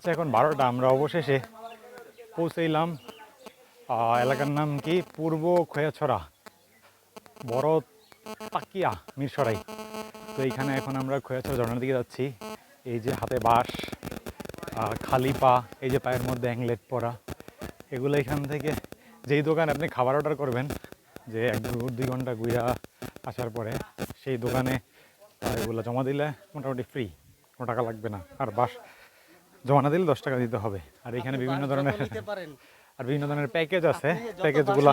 হচ্ছে এখন বারোটা। আমরা অবশেষে পৌঁছইলাম এলাকার নাম কি? পূর্ব খয়াছড়া বড় তাকিয়া মিরসরাই। তো এইখানে এখন আমরা খয়াছড়া ঝর্ণার দিকে যাচ্ছি। এই যে হাতে বাঁশ খালি পা, এই যে পায়ের মধ্যে অ্যাংলেট পরা, এগুলো এখান থেকে যেই দোকানে আপনি খাবার অর্ডার করবেন, যে এক দুই ঘণ্টা ঘুরা আসার পরে সেই দোকানে এগুলো জমা দিলে মোটামুটি ফ্রি কোনো টাকা লাগবে না। আর বাস জমা না দিলে দশ টাকা দিতে হবে। আর এখানে বিভিন্ন ধরনের আর বিভিন্ন ধরনের প্যাকেজ আছে। প্যাকেজগুলো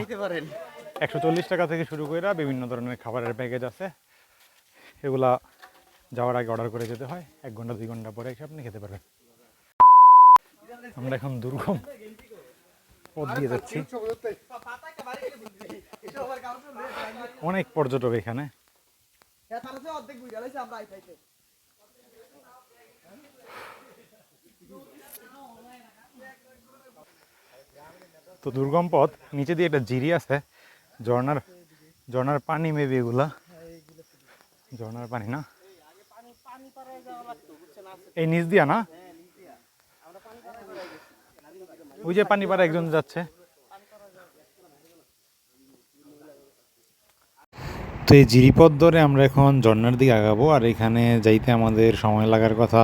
একশো চল্লিশ টাকা থেকে শুরু করে বিভিন্ন ধরনের খাবারের প্যাকেজ আছে। এগুলা যাওয়ার আগে অর্ডার করে যেতে হয়। এক ঘণ্টা দুই ঘণ্টা পরে এসে আপনি খেতে পারবেন। আমরা এখন দুর্গম পথ দিয়ে যাচ্ছি। অনেক পর্যটক এখানে। তো দুর্গম পথ, নিচে দিয়ে একটা জিরি আছে ঝর্নার ঝর্নার পানি মেবি এগুলা। ঝর্নার পানি না? এই নিচ দিয়া না? ওই যে পানি পাড়া একজন যাচ্ছে। তো এই জিরিপথ ধরে আমরা এখন ঝর্নার দিকে আগাবো, আর এখানে যাইতে আমাদের সময় লাগার কথা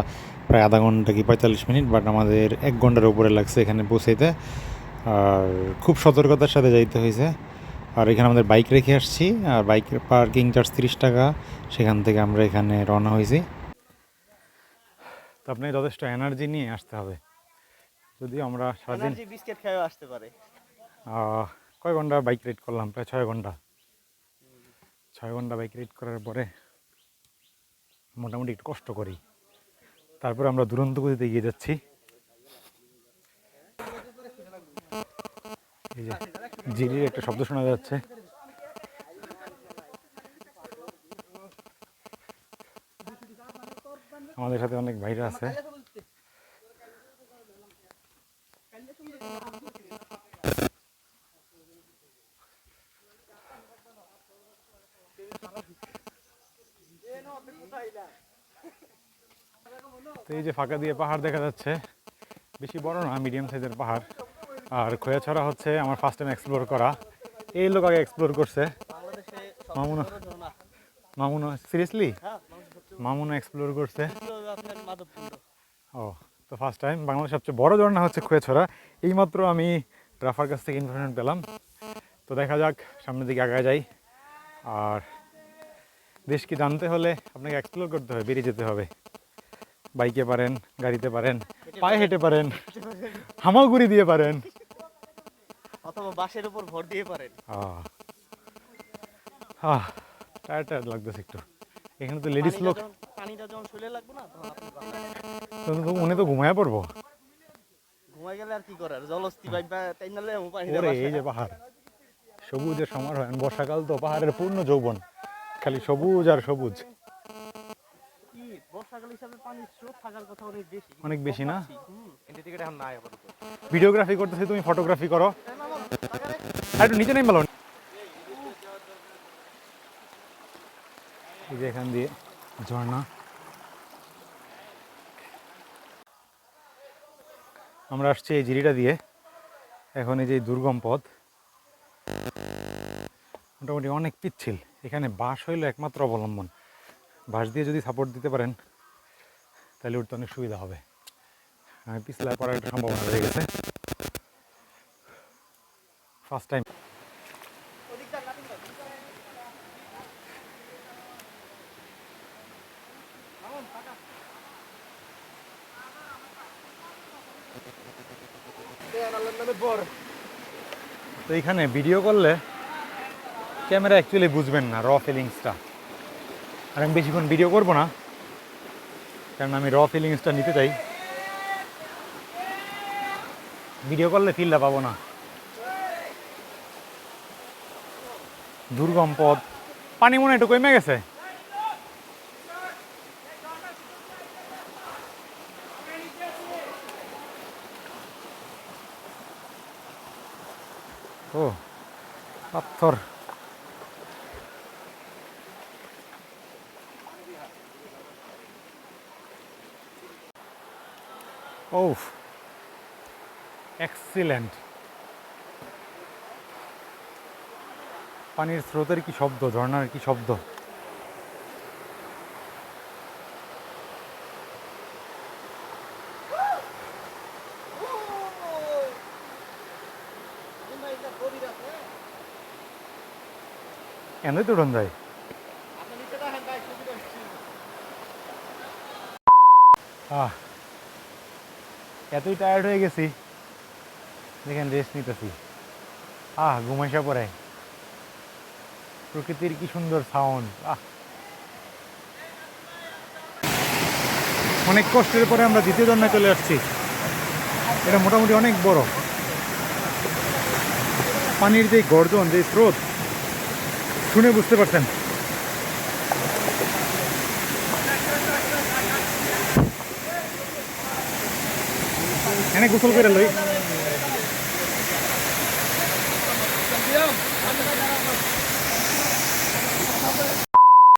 প্রায় আধা ঘণ্টা কি পঁয়তাল্লিশ মিনিট বাট আমাদের এক ঘণ্টার উপরে লাগছে এখানে পৌঁছাইতে। আর খুব সতর্কতার সাথে যাইতে হয়েছে আর এখানে আমাদের বাইক রেখে আসছি আর বাইকের পার্কিং চার্জ তিরিশ টাকা। সেখান থেকে আমরা এখানে রওনা হয়েছি তো আপনি যথেষ্ট এনার্জি নিয়ে আসতে হবে। যদিও আমরা সারাদিন বিস্কিট খেয়ে আসতে পারে। কয় ঘণ্টা বাইক রাইড করলাম? প্রায় ছয় ঘণ্টা। ছয় ঘণ্টা বাইক রাইড করার পরে মোটামুটি একটু কষ্ট করি। তারপরে আমরা দুরন্ত গতিতে এগিয়ে যাচ্ছি এই যে জিরির একটা শব্দ শোনা যাচ্ছে। আমাদের সাথে অনেক ভাইরা আছে। তো এই যে ফাঁকা দিয়ে পাহাড় দেখা যাচ্ছে, বেশি বড় না, মিডিয়াম সাইজের পাহাড়। আর খোয়াছড়া হচ্ছে আমার ফার্স্ট টাইম এক্সপ্লোর করা। এই লোক আগে এক্সপ্লোর করছে। মামুনা। মামুনা সিরিয়াসলি মামুনা এক্সপ্লোর করছে। ও, তো ফার্স্ট টাইম বাংলাদেশের সবচেয়ে বড় ঝর্ণা হচ্ছে খোয়াছড়া এইমাত্র আমি রাফার কাছ থেকে ইনফরমেশন পেলাম। তো দেখা যাক, সামনের দিকে আগায় যাই। আর দেশকে জানতে হলে আপনাকে এক্সপ্লোর করতে হবে, বেরিয়ে যেতে হবে। বাইকে পারেন, গাড়িতে পারেন, পায়ে হেঁটে পারেন, হামাগুড়ি দিয়ে পারেন। অথবা বাসের উপর ভর দিয়ে পারেন। টায়ার টায়ার লাগতেছে একটু। এখানে তো লেডিস লোক। পানিটা যখন শুলে লাগবে না তখন তো উনি তো ঘুমায় পড়ব। ঘুমাই গেলে আর কি করার? জলস্থি বাইক বা তাই নালে পানি ওরে এই যে পাহাড়। সবুজের সমারোহ বর্ষাকাল তো পাহাড়ের পূর্ণ যৌবন। খালি সবুজ আর সবুজ। বর্ষাকাল হিসাবে পানির স্রোত থাকার কথা অনেক বেশি। অনেক বেশি না? হুম এখন নাই আপাতত। ভিডিওগ্রাফি করতেছি তুমি ফটোগ্রাফি করো। আর একটু নিচে নেই বলো এই যে এখান দিয়ে ঝর্ণা। আমরা আসছি এই জিরিটা দিয়ে। এখন এই যে দুর্গম পথ। মোটামুটি অনেক পিচ্ছিল। এখানে বাঁশ হইল একমাত্র অবলম্বন। বাঁশ দিয়ে যদি সাপোর্ট দিতে পারেন। তাহলে উঠতে অনেক সুবিধা হবে। আমি পিছলায় পড়ার একটা সম্ভাবনা রয়ে গেছে। ফার্স্ট টাইম তো এইখানে ভিডিও করলে ক্যামেরা অ্যাকচুয়ালি বুঝবেন না র ফিলিংসটা আর আমি বেশিক্ষণ ভিডিও করব না। কারণ আমি র ফিলিংসটা নিতে চাই। ভিডিও করলে ফিলটা পাবো না। দুর্গম পথ। পানি মনে একটু কমে গেছে। ও, পাথর। ও এক্সিলেন্ট পানির স্রোতের কি শব্দ ঝর্ণার কি শব্দ? এনে তো যায় আহ এতই টায়ার্ড হয়ে গেছি। দেখেন রেস্ট নিতেছি। আহ ঘুমাইসা পরে। প্রকৃতির কি সুন্দর সাউন্ড আহ। অনেক কষ্টের পরে আমরা দ্বিতীয় জন্মে চলে আসছি। এটা মোটামুটি অনেক বড়। পানির যে গর্জন, যে স্রোত, শুনে বুঝতে পারছেন। এনে গোসল করে লই।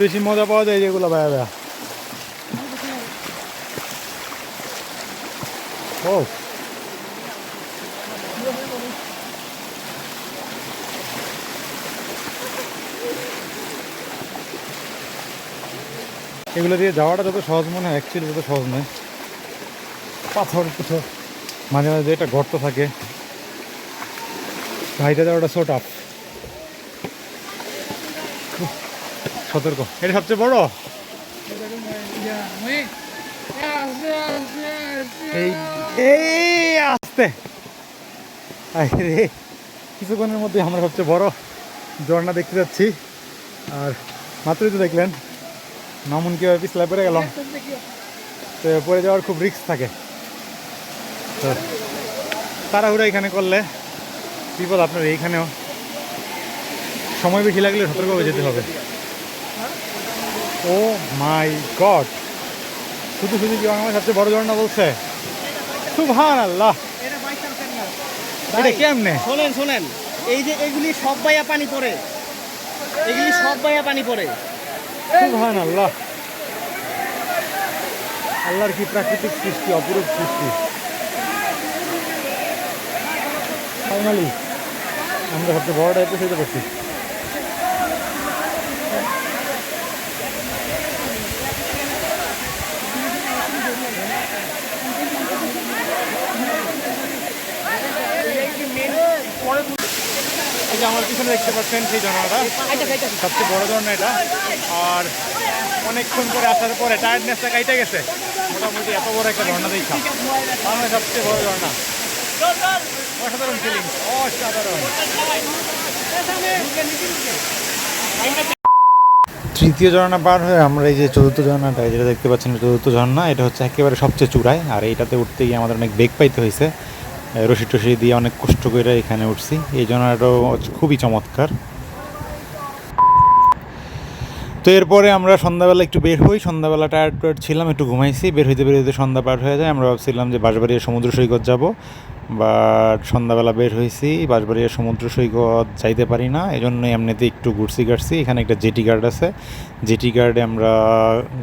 বেশি মজা পাওয়া যায় যেগুলো ভায়া ভায়া ও এগুলো দিয়ে যাওয়াটা যত সহজ মনে হয় অ্যাকচুয়ালি তত সহজ নয়। পাথর কুথর মাঝে মাঝে একটা গর্ত থাকে। ভাইটা দেওয়াটা সো টাফ সতর্ক। এটা সবচেয়ে বড়? এই এই, আসতে। রে, কিছুক্ষণের মধ্যে আমরা সবচেয়ে বড় ঝর্ণা দেখতে যাচ্ছি। আর মাত্রই তো দেখলেন মামুন কীভাবে পিছলা পড়ে গেলাম। তো পড়ে যাওয়ার খুব রিস্ক থাকে। তো তাড়াহুড়া এখানে করলে বিপদ আপনার এইখানেও। সময় বেশি লাগলে সতর্কভাবে যেতে হবে। Oh my God. শুধু শুধু কি আমার সবচেয়ে বড় ঝর্ণা বলছে? সুবহান আল্লাহ এটা কেমনে? শোনেন শোনেন। এই যে এগুলি সব বাইয়া পানি পড়ে। এগুলি সব বাইয়া পানি পড়ে। সুবহান আল্লাহ আল্লাহর কি প্রাকৃতিক সৃষ্টি অপরূপ সৃষ্টি? ফাইনালি আমরা সবচেয়ে বড়টা এপিসোড করছি এই যে আমার পিছনে দেখতে পাচ্ছেন সেই ঝর্ণাটা সবচেয়ে বড় ঝর্ণা এটা। আর অনেকক্ষণ করে আসার পরে টায়ার্ডনেসটা কাইটে গেছে। মোটামুটি এত বড় একটা ঝর্ণা দেখা আমার সবচেয়ে বড় ঝর্ণা। তৃতীয় ঝর্ণা পার হয়ে আমরা এই যে চতুর্থ ঝর্ণাটা যেটা দেখতে পাচ্ছেন, চতুর্থ ঝর্ণা, এটা হচ্ছে একেবারে সবচেয়ে চূড়ায়, আর এইটাতে উঠতে গিয়ে আমাদের অনেক বেগ পাইতে হয়েছে। রশি টসি দিয়ে অনেক কষ্ট করে এখানে উঠছি। এই ঝর্ণাটাও খুবই চমৎকার। তো এরপরে আমরা সন্ধ্যাবেলা একটু বের হই। সন্ধ্যাবেলা টায়ার ছিলাম, একটু ঘুমাইছি। বের হইতে বের হইতে সন্ধ্যা পার হয়ে যায়। আমরা ভাবছিলাম যে বাঁশবাড়িয়া সমুদ্র সৈকত যাব। বাট সন্ধ্যাবেলা বের হয়েছি বাঁশবাড়িয়া সমুদ্র সৈকত যাইতে পারি না এই জন্য এমনিতে একটু ঘুরছি গাড়ছি এখানে একটা জেটি গার্ড আছে, জেটি গার্ডে আমরা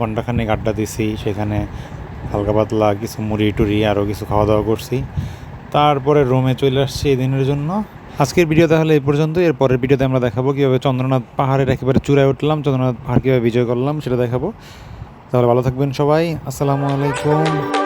ঘন্টাখানেক আড্ডা দিছি, সেখানে হালকা পাতলা কিছু মুড়ি টুড়ি আরও কিছু খাওয়া দাওয়া করছি। তারপরে রোমে চলে আসছি এই দিনের জন্য। আজকের ভিডিও তাহলে এই পর্যন্ত, এর পরের ভিডিওতে আমরা দেখাবো কীভাবে চন্দ্রনাথ পাহাড়ের একেবারে চূড়ায় উঠলাম, চন্দ্রনাথ পাহাড় কীভাবে বিজয় করলাম সেটা দেখাবো। তাহলে ভালো থাকবেন সবাই, আসসালামু আলাইকুম।